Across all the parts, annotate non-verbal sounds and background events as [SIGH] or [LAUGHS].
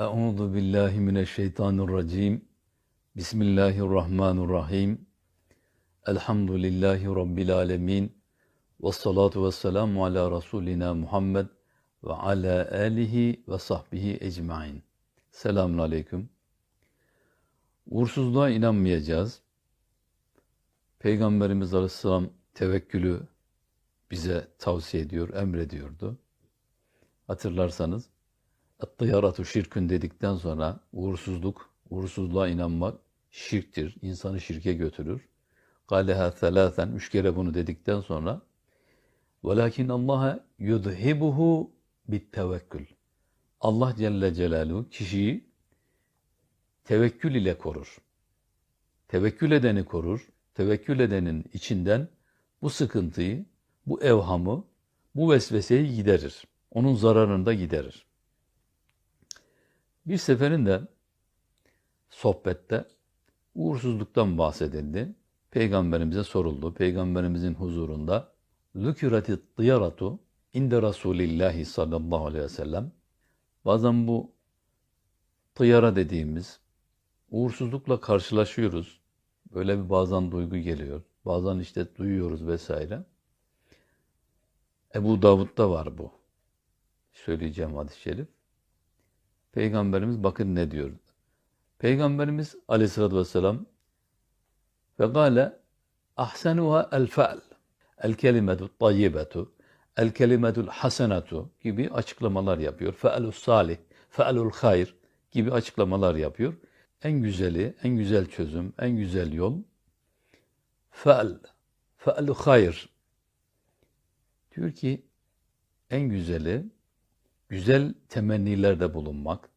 Euzu billahi mineşşeytanirracim. Bismillahirrahmanirrahim. Elhamdülillahi rabbil alamin. Ves salatu vesselamu ala rasulina Muhammed ve ala alihi ve sahbihi ecmaîn. Selamun aleyküm. Uğursuzluğa inanmayacağız. Peygamberimiz Aleyhisselam tevekkülü bize tavsiye ediyor, emrediyordu. Hatırlarsanız At-tıyaratu şirkün dedikten sonra uğursuzluk, uğursuzluğa inanmak şirktir. İnsanı şirke götürür. Kaleha thelâthen, üç kere bunu dedikten sonra velakin Allah'a yudhibuhu bit tevekkül. Allah Celle Celaluhu kişiyi tevekkül ile korur. Tevekkül edeni korur. Tevekkül edenin içinden bu sıkıntıyı, bu evhamı, bu vesveseyi giderir. Onun zararını da giderir. Bir seferinde sohbette uğursuzluktan bahsedildi. Peygamberimize soruldu. Peygamberimizin huzurunda Lükürati dıyaratu inde Resulillahi sallallahu aleyhi ve sellem bazen bu tıyara dediğimiz uğursuzlukla karşılaşıyoruz. Böyle bir bazen duygu geliyor. Bazen işte duyuyoruz vesaire. Ebu Davud'da var bu. Söyleyeceğim hadis-i şerif. Peygamberimiz bakın ne diyor. Peygamberimiz aleyhissalatü vesselam ve gale ahsenuha el fe'l el kelimetu tayyibetu el kelimetul hasenatu gibi açıklamalar yapıyor. Fe'lus salih, fe'lul hayr gibi açıklamalar yapıyor. En güzeli, en güzel çözüm, en güzel yol fe'l, fe'lu hayr. Diyor ki en güzeli güzel temennilerde bulunmak,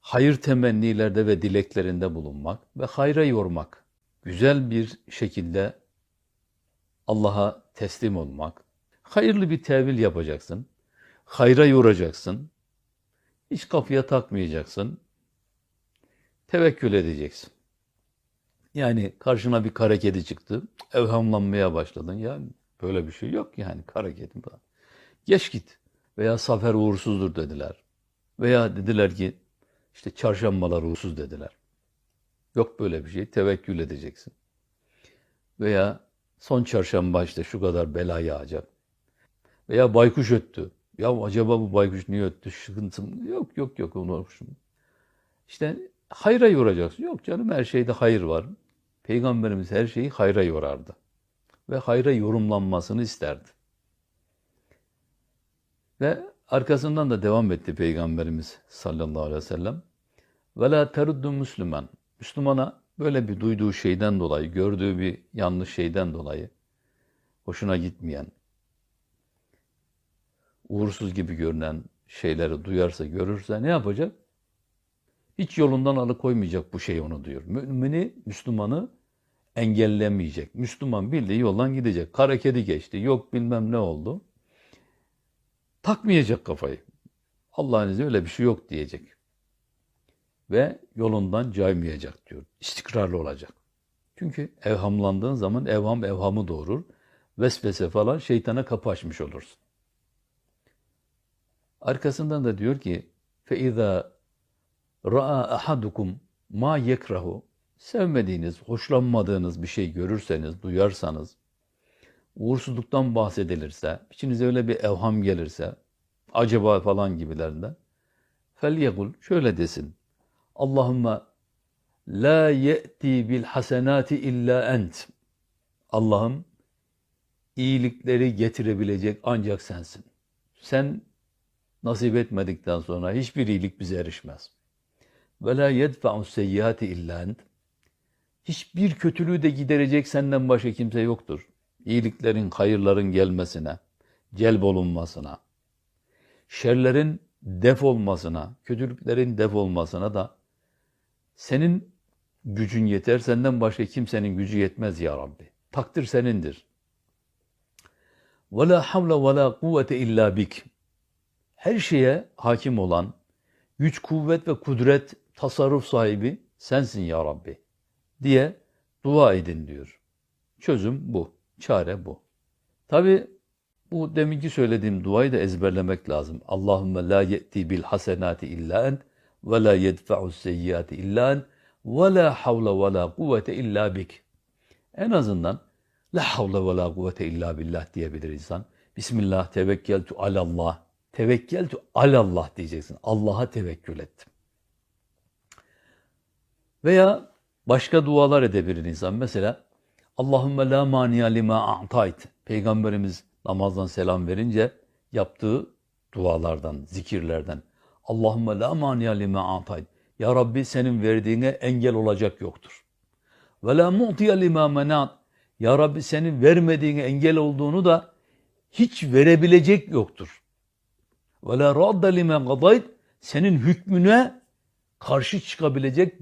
hayır temennilerde ve dileklerinde bulunmak ve hayra yormak, güzel bir şekilde Allah'a teslim olmak, hayırlı bir tevil yapacaksın, hayra yoracaksın, hiç kafaya takmayacaksın, tevekkül edeceksin. Yani karşına bir kara kedi çıktı, evhamlanmaya başladın. Ya böyle bir şey yok yani kara kedi. Geç git veya Safer uğursuzdur dediler. Veya dediler ki işte çarşambalar uğursuz dediler. Yok böyle bir şey. Tevekkül edeceksin. Veya son çarşamba işte şu kadar bela yağacak. Veya baykuş öttü. Ya acaba bu baykuş niye öttü? Sıkıntım. Yok yok yok onu İşte hayra yoracaksın. Yok canım her şeyde hayır var. Peygamberimiz her şeyi hayra yorardı. Ve hayra yorumlanmasını isterdi. Ve arkasından da devam etti Peygamberimiz sallallahu aleyhi ve sellem. Ve la Müslüman. Müslümana böyle bir duyduğu şeyden dolayı, gördüğü bir yanlış şeyden dolayı hoşuna gitmeyen, uğursuz gibi görünen şeyleri duyarsa, görürse ne yapacak? Hiç yolundan alıkoymayacak bu şey onu diyor. Mümini, Müslümanı engellemeyecek. Müslüman bildiği yoldan gidecek. Kara kedi geçti, yok bilmem ne oldu. Takmayacak kafayı. Allah'ın izniyle öyle bir şey yok diyecek. Ve yolundan caymayacak diyor. İstikrarlı olacak. Çünkü evhamlandığın zaman evham evhamı doğurur. Vesvese falan şeytana kapı açmış olursun. Arkasından da diyor ki فَاِذَا ra'a ahadukum ma yekrahu sevmediğiniz, hoşlanmadığınız bir şey görürseniz, duyarsanız uğursuzluktan bahsedilirse, içinize öyle bir evham gelirse, acaba falan gibilerinden, felyekul şöyle desin. Allahümme la ye'ti bil hasenati illa ent. Allah'ım iyilikleri getirebilecek ancak sensin. Sen nasip etmedikten sonra hiçbir iyilik bize erişmez. Ve la yedfa'u seyyati illa ent. Hiçbir kötülüğü de giderecek senden başka kimse yoktur iyiliklerin, hayırların gelmesine, celbolunmasına, şerlerin def olmasına, kötülüklerin def olmasına da senin gücün yeter, senden başka kimsenin gücü yetmez ya Rabbi. Takdir senindir. وَلَا حَوْلَ وَلَا قُوَّةَ illa bik. Her şeye hakim olan, güç, kuvvet ve kudret, tasarruf sahibi sensin ya Rabbi diye dua edin diyor. Çözüm bu. Çare bu. Tabi bu deminki söylediğim duayı da ezberlemek lazım. Allahümme la ye'ti bil hasenati illa ent ve la yedfa'u seyyiati illa en ve la havle ve la kuvvete illa bik. En azından la havle ve la kuvvete illa billah diyebilir insan. Bismillah tevekkeltu alallah. Tevekkeltu alallah diyeceksin. Allah'a tevekkül ettim. Veya başka dualar edebilir insan. Mesela Allahümme la maniya lima a'tayt. Peygamberimiz namazdan selam verince yaptığı dualardan, zikirlerden. Allahümme la maniya lima a'tayt. Ya Rabbi senin verdiğine engel olacak yoktur. Ve la mu'tiya lima menat. Ya Rabbi senin vermediğine engel olduğunu da hiç verebilecek yoktur. Ve la radda lima gadayt. Senin hükmüne karşı çıkabilecek,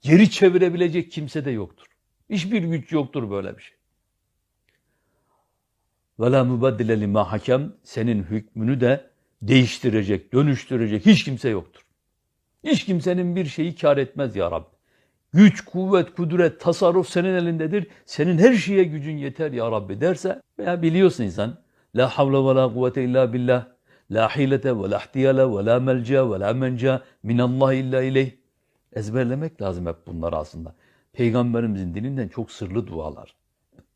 geri çevirebilecek kimse de yoktur. Hiçbir güç yoktur böyle bir şey. Ve la mubaddile lima hakem. Senin hükmünü de değiştirecek, dönüştürecek hiç kimse yoktur. Hiç kimsenin bir şeyi kar etmez ya Rabbi. Güç, kuvvet, kudret, tasarruf senin elindedir. Senin her şeye gücün yeter ya Rabbi derse veya biliyorsun insan La havle ve la kuvvete illa billah La hilete ve la ihtiyale ve la melca ve la menca minallah illa ileyh Ezberlemek lazım hep bunları aslında. Peygamberimizin dilinden çok sırlı dualar.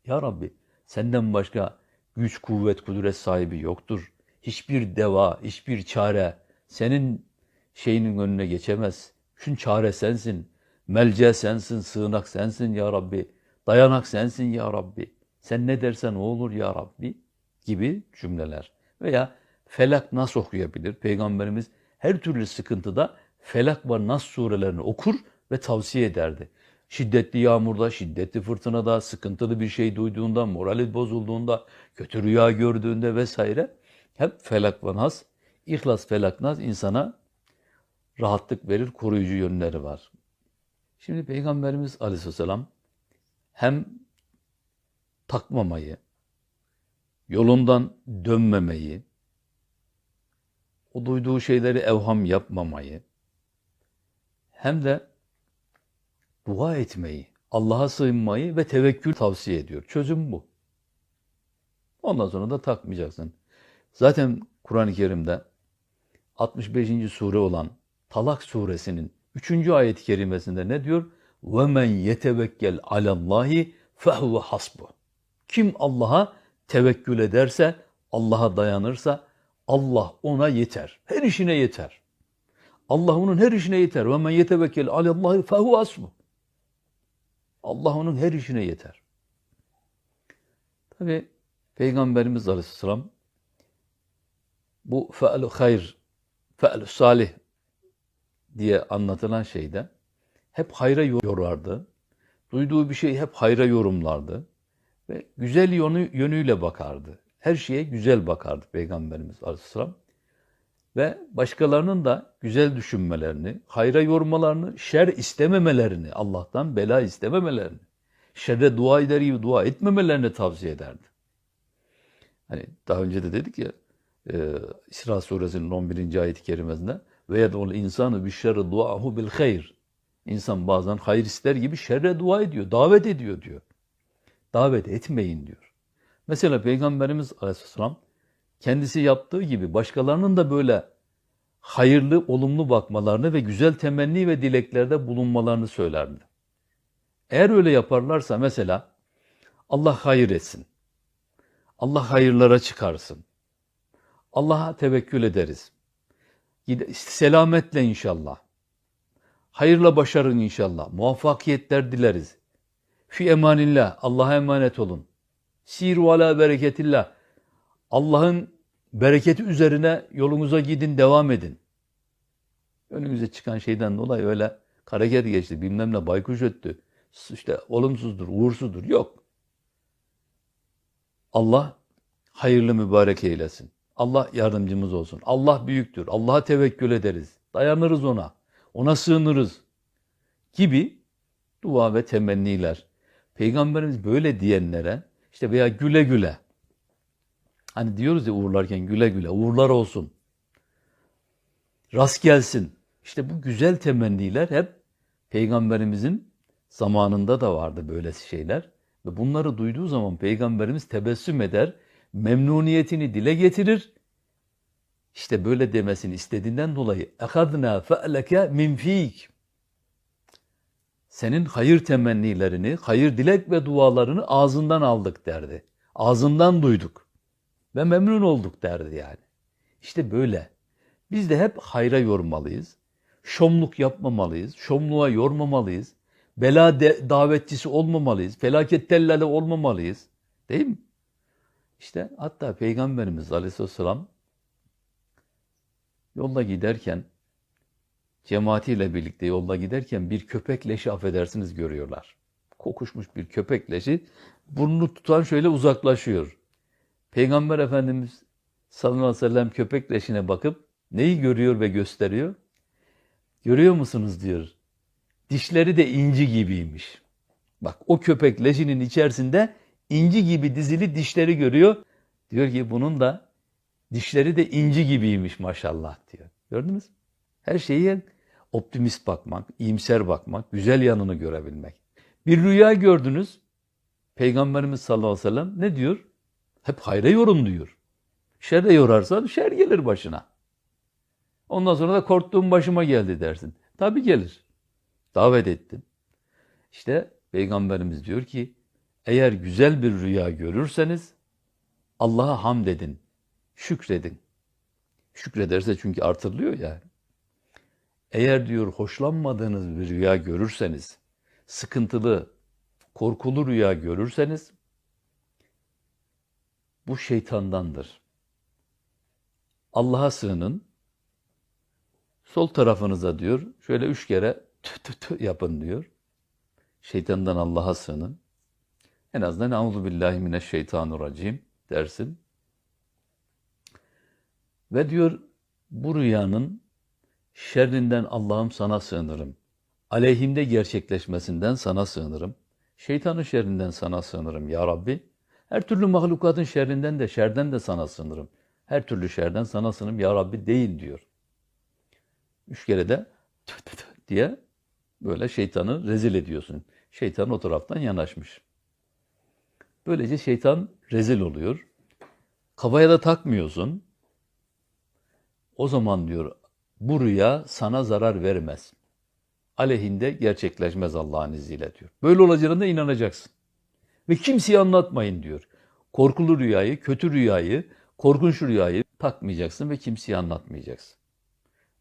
Ya Rabbi senden başka güç, kuvvet, kudret sahibi yoktur. Hiçbir deva, hiçbir çare senin şeyinin önüne geçemez. Şun çare sensin. Melce sensin, sığınak sensin ya Rabbi. Dayanak sensin ya Rabbi. Sen ne dersen o olur ya Rabbi gibi cümleler. Veya Felak Nas okuyabilir. Peygamberimiz her türlü sıkıntıda Felak ve Nas surelerini okur ve tavsiye ederdi. Şiddetli yağmurda, şiddetli fırtınada, sıkıntılı bir şey duyduğunda, morali bozulduğunda, kötü rüya gördüğünde vesaire hep Felak ve Nas, İhlas Felak Nas insana rahatlık verir, koruyucu yönleri var. Şimdi Peygamberimiz Aleyhisselam hem takmamayı, yolundan dönmemeyi, o duyduğu şeyleri evham yapmamayı, hem de dua etmeyi, Allah'a sığınmayı ve tevekkül tavsiye ediyor. Çözüm bu. Ondan sonra da takmayacaksın. Zaten Kur'an-ı Kerim'de 65. sure olan Talak suresinin 3. ayet-i kerimesinde ne diyor? وَمَنْ يَتَوَكَّلْ عَلَى اللّٰهِ فَهُوَ حَسْبُهُ Kim Allah'a tevekkül ederse, Allah'a dayanırsa Allah ona yeter. Her işine yeter. Allah onun her işine yeter. وَمَنْ يَتَوَكَّلْ عَلَى اللّٰهِ فَهُوَ حَسْبُهُ Allah onun her işine yeter. Tabi Peygamberimiz Aleyhisselam bu fe'l hayr, fe'l salih diye anlatılan şeyde hep hayra yorardı. Duyduğu bir şey hep hayra yorumlardı. Ve güzel yönü, yönüyle bakardı. Her şeye güzel bakardı Peygamberimiz Aleyhisselam. Ve başkalarının da güzel düşünmelerini, hayra yormalarını, şer istememelerini, Allah'tan bela istememelerini, şerre dua eder gibi dua etmemelerini tavsiye ederdi. Hani daha önce de dedik ya, e, İsra suresinin 11. ayet-i kerimesinde ve yed'ul insanı bi şerri duahu bil hayr. İnsan bazen hayır ister gibi şerre dua ediyor, davet ediyor diyor. Davet etmeyin diyor. Mesela Peygamberimiz Aleyhisselam kendisi yaptığı gibi başkalarının da böyle hayırlı, olumlu bakmalarını ve güzel temenni ve dileklerde bulunmalarını söylerdi. Eğer öyle yaparlarsa mesela Allah hayır etsin. Allah hayırlara çıkarsın. Allah'a tevekkül ederiz. Selametle inşallah. Hayırla başarın inşallah. Muvaffakiyetler dileriz. Fi emanillah. Allah'a emanet olun. Siru ala bereketillah. Allah'ın bereketi üzerine yolunuza gidin, devam edin. Önümüze çıkan şeyden dolayı öyle karaket geçti, bilmem ne baykuş öttü. İşte olumsuzdur, uğursuzdur. Yok. Allah hayırlı mübarek eylesin. Allah yardımcımız olsun. Allah büyüktür. Allah'a tevekkül ederiz. Dayanırız ona. Ona sığınırız. Gibi dua ve temenniler. Peygamberimiz böyle diyenlere işte veya güle güle hani diyoruz ya uğurlarken güle güle uğurlar olsun. Rast gelsin. İşte bu güzel temenniler hep Peygamberimizin zamanında da vardı böyle şeyler. Ve bunları duyduğu zaman Peygamberimiz tebessüm eder memnuniyetini dile getirir. İşte böyle demesini istediğinden dolayı اَخَذْنَا فَأْلَكَ مِنْ ف۪يكَ Senin hayır temennilerini, hayır dilek ve dualarını ağzından aldık derdi. Ağzından duyduk ve memnun olduk derdi yani. İşte böyle. Biz de hep hayra yormalıyız. Şomluk yapmamalıyız. Şomluğa yormamalıyız. Bela davetçisi olmamalıyız. Felaket tellali olmamalıyız. Değil mi? İşte hatta Peygamberimiz Aleyhisselam yolda giderken cemaatiyle birlikte yolda giderken bir köpek leşi affedersiniz görüyorlar. Kokuşmuş bir köpek leşi burnunu tutan şöyle uzaklaşıyor. Peygamber Efendimiz sallallahu aleyhi ve sellem köpek leşine bakıp neyi görüyor ve gösteriyor? Görüyor musunuz diyor. Dişleri de inci gibiymiş. Bak o köpek leşinin içerisinde inci gibi dizili dişleri görüyor. Diyor ki bunun da dişleri de inci gibiymiş maşallah diyor. Gördünüz mü? Her şeye optimist bakmak, iyimser bakmak, güzel yanını görebilmek. Bir rüya gördünüz. Peygamberimiz sallallahu aleyhi ve sellem ne diyor? Hep hayra yorum diyor. Şerre yorarsan şer gelir başına. Ondan sonra da korktuğum başıma geldi dersin. Tabi gelir. Davet ettin. İşte Peygamberimiz diyor ki eğer güzel bir rüya görürseniz Allah'a hamd edin, şükredin. Şükrederse çünkü artırılıyor yani. Eğer diyor hoşlanmadığınız bir rüya görürseniz, sıkıntılı, korkulu rüya görürseniz bu şeytandandır. Allah'a sığının. Sol tarafınıza diyor şöyle üç kere tü tü tü yapın diyor. Şeytandan Allah'a sığının. En azından Euzu billahi mineşşeytanirracim dersin. Ve diyor bu rüyanın şerrinden Allah'ım sana sığınırım. Aleyhimde gerçekleşmesinden sana sığınırım. Şeytanın şerrinden sana sığınırım ya Rabbi. Her türlü mahlukatın şerrinden de şerden de sana sığınırım. Her türlü şerden sana sığınırım ya Rabbi değil diyor. Üç kere de tü tü tü diye böyle şeytanı rezil ediyorsun. Şeytan o taraftan yanaşmış. Böylece şeytan rezil oluyor. Kafaya da takmıyorsun. O zaman diyor bu rüya sana zarar vermez. Aleyhinde gerçekleşmez Allah'ın izniyle diyor. Böyle olacağına da inanacaksın. Ve kimseye anlatmayın diyor. Korkulu rüyayı, kötü rüyayı, korkunç rüyayı takmayacaksın ve kimseye anlatmayacaksın.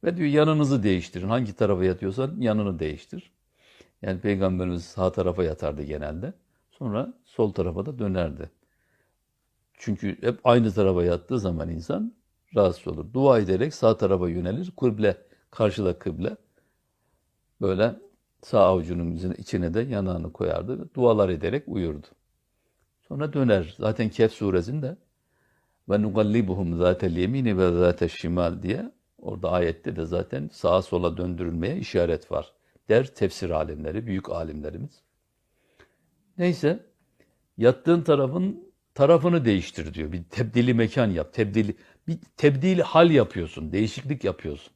Ve diyor yanınızı değiştirin. Hangi tarafa yatıyorsan yanını değiştir. Yani Peygamberimiz sağ tarafa yatardı genelde. Sonra sol tarafa da dönerdi. Çünkü hep aynı tarafa yattığı zaman insan rahatsız olur. Dua ederek sağ tarafa yönelir. Kıble, karşıda kıble. Böyle sağ avucunun içine de yanağını koyardı. Dualar ederek uyurdu. Sonra döner. Zaten Kehf suresinde ve nugallibuhum zatel yemini ve zatel şimal diye orada ayette de zaten sağa sola döndürülmeye işaret var. Der tefsir alimleri, büyük alimlerimiz. Neyse yattığın tarafın tarafını değiştir diyor. Bir tebdili mekan yap. Tebdili bir tebdili hal yapıyorsun. Değişiklik yapıyorsun.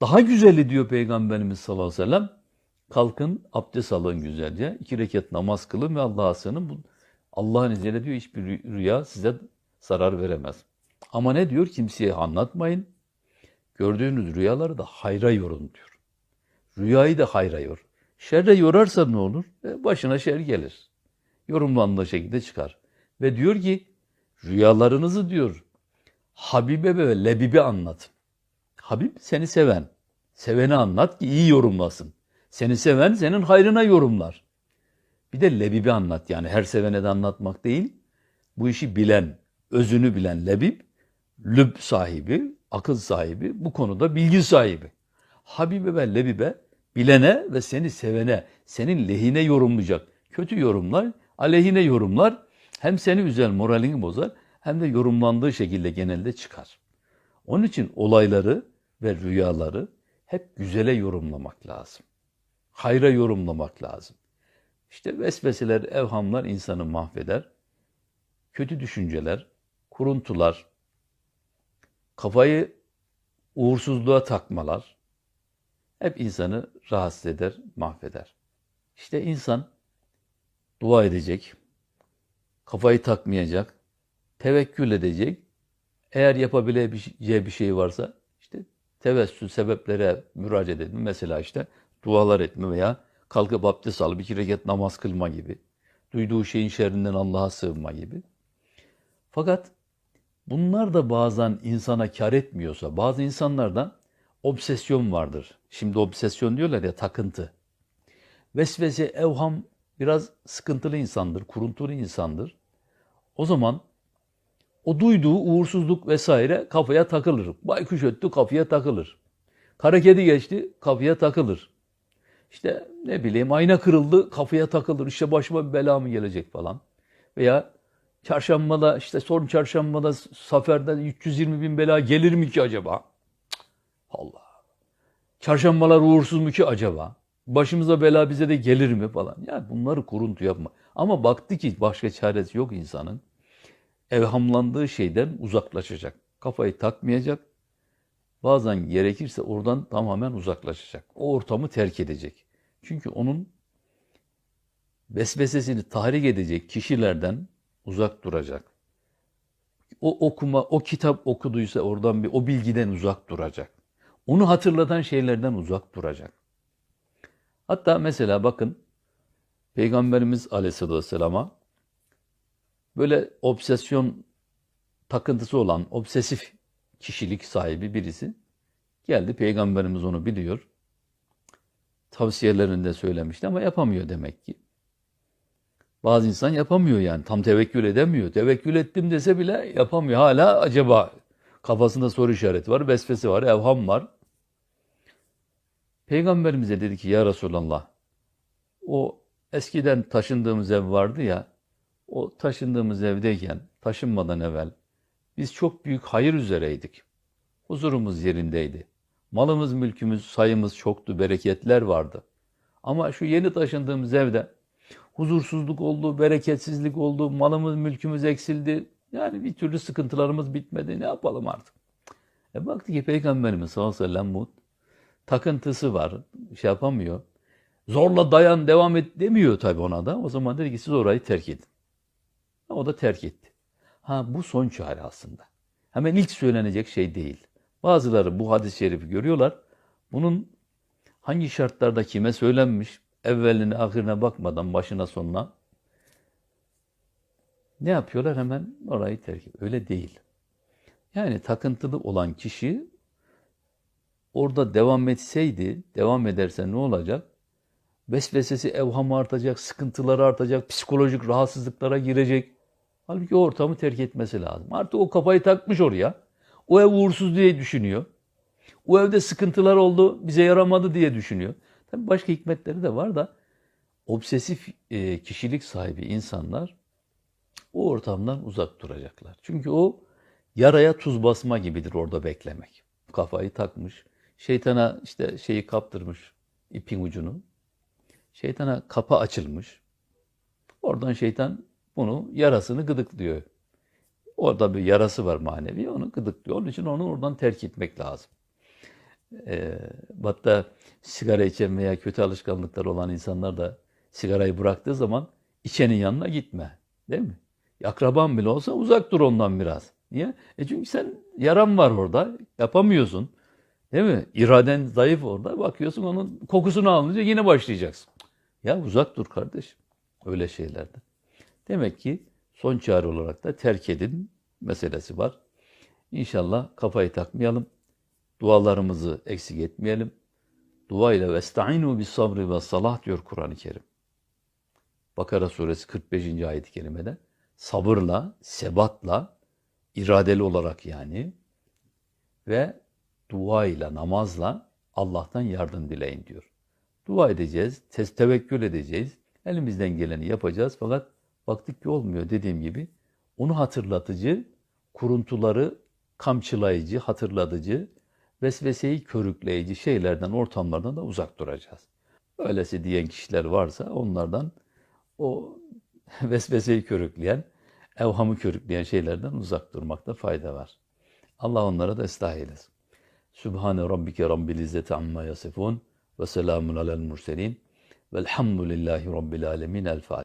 Daha güzeli diyor Peygamberimiz sallallahu aleyhi ve sellem. Kalkın abdest alın güzelce. iki rekat namaz kılın ve Allah'a sığının. Allah'ın izniyle diyor hiçbir rüya size zarar veremez. Ama ne diyor? Kimseye anlatmayın. Gördüğünüz rüyaları da hayra yorun diyor. Rüyayı da hayra yor. Şerre yorarsa ne olur? E, Başına şer gelir. Yorumlandığı şekilde çıkar. Ve diyor ki rüyalarınızı diyor Habibe ve Lebibe anlatın. Habib seni seven. Seveni anlat ki iyi yorumlasın. Seni seven senin hayrına yorumlar. Bir de Lebib'i anlat yani her sevene de anlatmak değil. Bu işi bilen, özünü bilen Lebib, lüb sahibi, akıl sahibi, bu konuda bilgi sahibi. Habibe ve Lebibe bilene ve seni sevene, senin lehine yorumlayacak. Kötü yorumlar, aleyhine yorumlar hem seni üzer, moralini bozar hem de yorumlandığı şekilde genelde çıkar. Onun için olayları ve rüyaları hep güzele yorumlamak lazım. Hayra yorumlamak lazım. İşte vesveseler, evhamlar insanı mahveder. Kötü düşünceler, kuruntular, kafayı uğursuzluğa takmalar hep insanı rahatsız eder, mahveder. İşte insan dua edecek, kafayı takmayacak, tevekkül edecek, Eğer yapabileceği bir şey varsa tevessül sebeplere müracaat etme. Mesela işte dualar etme veya kalkıp abdest alıp iki rekat namaz kılma gibi. Duyduğu şeyin şerrinden Allah'a sığınma gibi. Fakat bunlar da bazen insana kar etmiyorsa, bazı insanlarda obsesyon vardır. Şimdi obsesyon diyorlar ya takıntı. Vesvese, evham biraz sıkıntılı insandır, kuruntulu insandır. O zaman o duyduğu uğursuzluk vesaire kafaya takılır. Baykuş öttü kafaya takılır. Kara kedi geçti kafaya takılır. İşte ne bileyim ayna kırıldı kafaya takılır. İşte başıma bir bela mı gelecek falan. Veya çarşambada işte son çarşambada saferden 320 bin bela gelir mi ki acaba? Allah. Çarşambalar uğursuz mu ki acaba? Başımıza bela bize de gelir mi falan. Ya bunları kuruntu yapma. Ama baktı ki başka çaresi yok insanın. Evhamlandığı şeyden uzaklaşacak. Kafayı takmayacak. Bazen gerekirse oradan tamamen uzaklaşacak. O ortamı terk edecek. Çünkü onun vesvesesini tahrik edecek kişilerden uzak duracak. O okuma, o kitap okuduysa oradan bir o bilgiden uzak duracak. Onu hatırlatan şeylerden uzak duracak. Hatta mesela bakın Peygamberimiz Aleyhisselatü Vesselam'a böyle obsesyon takıntısı olan obsesif kişilik sahibi birisi geldi. Peygamberimiz onu biliyor. Tavsiyelerinde söylemişti ama yapamıyor demek ki. Bazı insan yapamıyor yani. Tam tevekkül edemiyor. Tevekkül ettim dese bile yapamıyor. Hala acaba kafasında soru işareti var, vesvese var, evham var. Peygamberimize dedi ki ya Resulallah o eskiden taşındığımız ev vardı ya o taşındığımız evdeyken taşınmadan evvel biz çok büyük hayır üzereydik. Huzurumuz yerindeydi. Malımız, mülkümüz, sayımız çoktu, bereketler vardı. Ama şu yeni taşındığımız evde huzursuzluk oldu, bereketsizlik oldu, malımız, mülkümüz eksildi. Yani bir türlü sıkıntılarımız bitmedi. Ne yapalım artık? E baktı ki Peygamberimiz sallallahu aleyhi ve sellem bu takıntısı var. Şey yapamıyor. Zorla dayan, devam et demiyor tabii ona da. O zaman dedi ki siz orayı terk edin. O da terk etti. Ha bu son çare aslında. Hemen ilk söylenecek şey değil. Bazıları bu hadis-i şerifi görüyorlar. Bunun hangi şartlarda kime söylenmiş, evveline ahirine bakmadan başına sonuna ne yapıyorlar? Hemen orayı terk ediyor. Öyle değil. Yani takıntılı olan kişi orada devam etseydi, devam ederse ne olacak? Vesvesesi, evhamı artacak, sıkıntıları artacak, psikolojik rahatsızlıklara girecek. Halbuki o ortamı terk etmesi lazım. Artık o kafayı takmış oraya. O ev uğursuz diye düşünüyor. O evde sıkıntılar oldu, bize yaramadı diye düşünüyor. Tabii başka hikmetleri de var da obsesif e, kişilik sahibi insanlar o ortamdan uzak duracaklar. Çünkü o yaraya tuz basma gibidir orada beklemek. Kafayı takmış, şeytana işte şeyi kaptırmış ipin ucunu. Şeytana kapı açılmış. Oradan şeytan bunu yarasını gıdıklıyor. Orada bir yarası var manevi, onu gıdıklıyor. Onun için onu oradan terk etmek lazım. E, hatta sigara içen veya kötü alışkanlıkları olan insanlar da sigarayı bıraktığı zaman içenin yanına gitme. Değil mi? Akraban bile olsa uzak dur ondan biraz. Niye? E çünkü sen yaran var orada. Yapamıyorsun. Değil mi? İraden zayıf orada. Bakıyorsun onun kokusunu alınca yine başlayacaksın. Ya uzak dur kardeş. Öyle şeylerden. Demek ki son çare olarak da terk edin meselesi var. İnşallah kafayı takmayalım. Dualarımızı eksik etmeyelim. Dua ile vestainu bis sabri ve salah diyor Kur'an-ı Kerim. Bakara suresi 45. ayet-i kerimede sabırla, sebatla, iradeli olarak yani ve dua ile, namazla Allah'tan yardım dileyin diyor. Dua edeceğiz, tevekkül edeceğiz, elimizden geleni yapacağız fakat baktık ki olmuyor dediğim gibi onu hatırlatıcı, kuruntuları kamçılayıcı, hatırlatıcı, vesveseyi körükleyici şeylerden, ortamlardan da uzak duracağız. Öylesi diyen kişiler varsa onlardan o [LAUGHS] vesveseyi körükleyen, evhamı körükleyen şeylerden uzak durmakta fayda var. Allah onlara da ıslah eylesin. Sübhane Rabbike Rabbil İzzeti Amma Yasifun ve selamun alel murselin velhamdülillahi Rabbil Alemin. El Fatiha.